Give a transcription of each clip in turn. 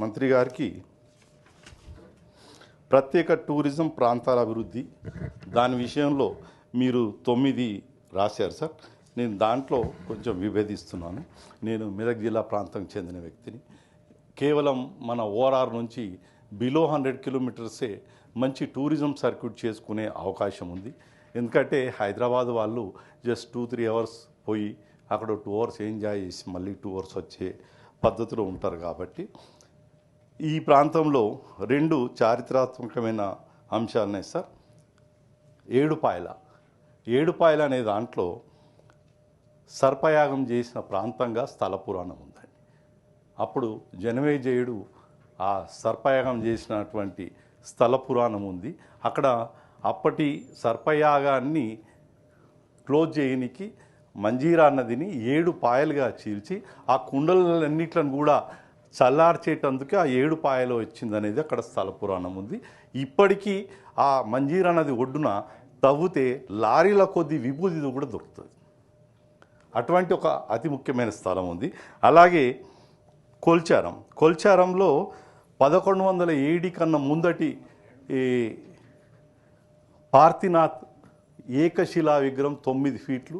మంత్రి గారికి ప్రత్యేక టూరిజం ప్రాంతాల అభివృద్ధి దాని విషయంలో మీరు తొమ్మిది రాశారు సార్. నేను దాంట్లో కొంచెం విభేదిస్తున్నాను. నేను మెదక్ జిల్లా ప్రాంతానికి చెందిన వ్యక్తిని. కేవలం మన ఓఆర్ఆర్ నుంచి బిలో హండ్రెడ్ కిలోమీటర్సే మంచి టూరిజం సర్క్యూట్ చేసుకునే అవకాశం ఉంది. ఎందుకంటే హైదరాబాద్ వాళ్ళు జస్ట్ టూ త్రీ అవర్స్ పోయి అక్కడ టూ అవర్స్ ఎంజాయ్ చేసి మళ్ళీ టూ అవర్స్ వచ్చే పద్ధతిలో ఉంటారు కాబట్టి ఈ ప్రాంతంలో రెండు చారిత్రాత్మకమైన అంశాలు ఉన్నాయి సార్. ఏడుపాయల. ఏడుపాయల అనే దాంట్లో సర్పయాగం చేసిన ప్రాంతంగా స్థల పురాణం ఉందండి. అప్పుడు జనమేజయుడు ఆ సర్పయాగం చేసినటువంటి స్థల పురాణం ఉంది. అక్కడ అప్పటి సర్పయాగాన్ని క్లోజ్ చేయనికి మంజీరా నదిని ఏడు పాయలుగా చీల్చి ఆ కుండలన్నిట్లను కూడా చల్లార్చేటందుకే ఆ ఏడు పాయలు వచ్చిందనేది అక్కడ స్థల పురాణం ఉంది. ఇప్పటికీ ఆ మంజీరా నది ఒడ్డున తవ్వితే లారీల కొద్ది విభూతి కూడా దొరుకుతుంది. అటువంటి ఒక అతి ముఖ్యమైన స్థలం ఉంది. అలాగే కొల్చారం. కొల్చారంలో పదకొండు వందల ఏడి కన్నా ముందటి ఈ పార్థినాథ్ ఏకశిలా విగ్రహం తొమ్మిది ఫీట్లు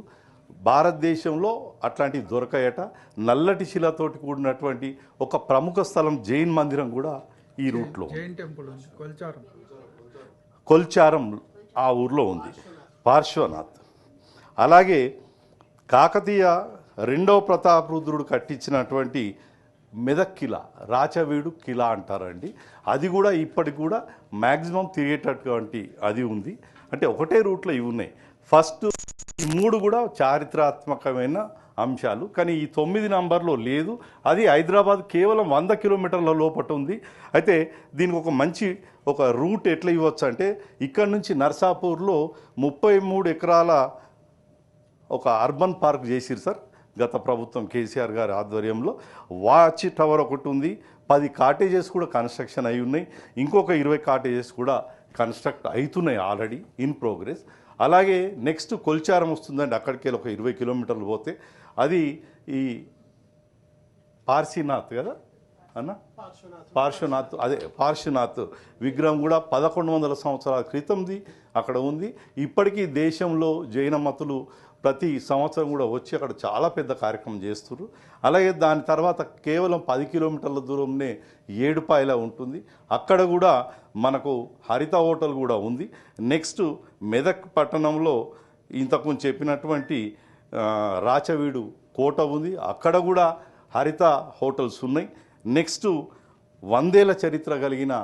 భారతదేశంలో అట్లాంటివి దొరకాయట. నల్లటి శిలతోటి కూడినటువంటి ఒక ప్రముఖ స్థలం జైన్ మందిరం కూడా ఈ రూట్లో కొల్చారం. ఆ ఊర్లో ఉంది పార్శ్వనాథ్. అలాగే కాకతీయ రెండవ ప్రతాపరుద్రుడు కట్టించినటువంటి మెదక్ కిలా రాచవీడు కిలా అంటారండి. అది కూడా ఇప్పటికి కూడా మ్యాక్సిమం తిరిగేటటువంటి అది ఉంది. అంటే ఒకటే రూట్లో ఇవి ఉన్నాయి. ఫస్ట్ ఈ మూడు కూడా చారిత్రాత్మకమైన అంశాలు. కానీ ఈ తొమ్మిది నంబర్లో లేదు. అది హైదరాబాద్ కేవలం వంద కిలోమీటర్ల లోపట ఉంది. అయితే దీనికి ఒక మంచి ఒక రూట్ ఎట్లా ఇవ్వచ్చు అంటే ఇక్కడ నుంచి నర్సాపూర్లో ముప్పై మూడు ఎకరాల ఒక అర్బన్ పార్క్ చేసిరు సార్ గత ప్రభుత్వం కేసీఆర్ గారి ఆధ్వర్యంలో. వాచ్ టవర్ ఒకటి ఉంది. పది కాటేజెస్ కూడా కన్స్ట్రక్షన్ అయి ఉన్నాయి. ఇంకొక ఇరవై కాటేజెస్ కూడా కన్స్ట్రక్ట్ అవుతున్నాయి ఆల్రెడీ ఇన్ ప్రోగ్రెస్. అలాగే నెక్స్ట్ కొల్చారం వస్తుందండి అక్కడికి వెళ్ళి ఒక ఇరవై కిలోమీటర్లు పోతే. అది ఈ పార్సీనాథ్ కదా అన్న? పార్శ్వనాథ్. అదే పార్శ్వనాథ్. విగ్రహం కూడా పదకొండు వందల సంవత్సరాల క్రితంది అక్కడ ఉంది. ఇప్పటికీ దేశంలో జైన మతులు ప్రతి సంవత్సరం కూడా వచ్చి అక్కడ చాలా పెద్ద కార్యక్రమం చేస్తున్నారు అలాగే దాని తర్వాత కేవలం పది కిలోమీటర్ల దూరంనే ఏడుపాయల ఉంటుంది. అక్కడ కూడా మనకు హరిత హోటల్ కూడా ఉంది. నెక్స్ట్ మెదక్ పట్టణంలో ఇంతకుముందు చెప్పినటువంటి రాచవీడు కోట ఉంది. అక్కడ కూడా హరిత హోటల్స్ ఉన్నాయి. నెక్స్ట్ వందేల చరిత్ర కలిగిన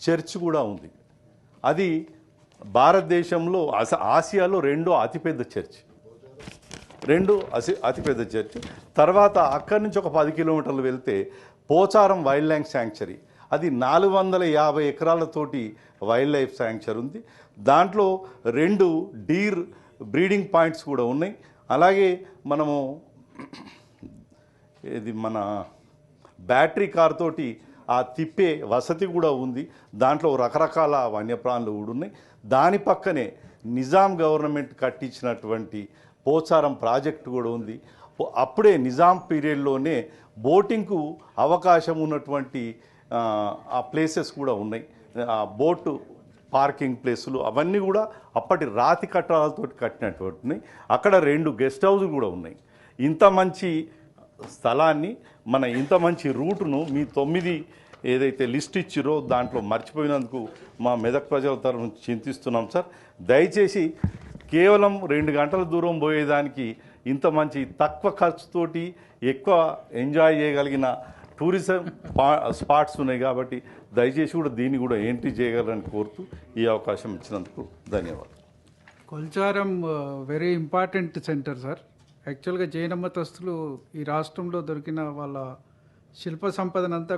చర్చ్ కూడా ఉంది. అది భారతదేశంలో ఆసియాలో రెండో అతిపెద్ద చర్చ్. రెండు అసి అతిపెద్ద చర్చ్ తర్వాత అక్కడి నుంచి ఒక పది కిలోమీటర్లు వెళ్తే పోచారం వైల్డ్ లైఫ్ శాంక్చరీ. అది నాలుగు వందల యాభై ఎకరాలతోటి వైల్డ్ లైఫ్ శాంక్చరీ ఉంది. దాంట్లో రెండు డీర్ బ్రీడింగ్ పాయింట్స్ కూడా ఉన్నాయి. అలాగే మనము ఇది మన బ్యాటరీ కార్ తోటి ఆ తిప్పే వసతి కూడా ఉంది. దాంట్లో రకరకాల వన్యప్రాణులు కూడా ఉన్నాయి. దాని పక్కనే నిజాం గవర్నమెంట్ కట్టించినటువంటి పోచారం ప్రాజెక్టు కూడా ఉంది. అప్పుడే నిజాం పీరియడ్లోనే బోటింగ్కు అవకాశం ఉన్నటువంటి ఆ, ప్లేసెస్ కూడా ఉన్నాయి. ఆ బోటు పార్కింగ్ ప్లేసులు అవన్నీ కూడా అప్పటి రాతి కట్టడాలతో కట్టినటువంటి అక్కడ రెండు గెస్ట్ హౌస్ కూడా ఉన్నాయి. ఇంత మంచి స్థలాన్ని మన ఇంత మంచి రూటును మీ తొమ్మిది ఏదైతే లిస్ట్ ఇచ్చిరో దాంట్లో మర్చిపోయినందుకు మా మెదక్ ప్రజల తరఫు చింతిస్తున్నాం సార్. దయచేసి కేవలం రెండు గంటల దూరం పోయేదానికి ఇంత మంచి తక్కువ ఖర్చుతోటి ఎక్కువ ఎంజాయ్ చేయగలిగిన టూరిజం స్పాట్స్ ఉన్నాయి కాబట్టి దయచేసి కూడా దీన్ని కూడా ఎంట్రీ చేయగలరని కోరుతూ ఈ అవకాశం ఇచ్చినందుకు ధన్యవాదాలు. Kolcharam very important centre sir యాక్చువల్గా జైన మతస్థులు ఈ రాష్ట్రంలో దొరికిన వాళ్ళ శిల్ప సంపదనంతా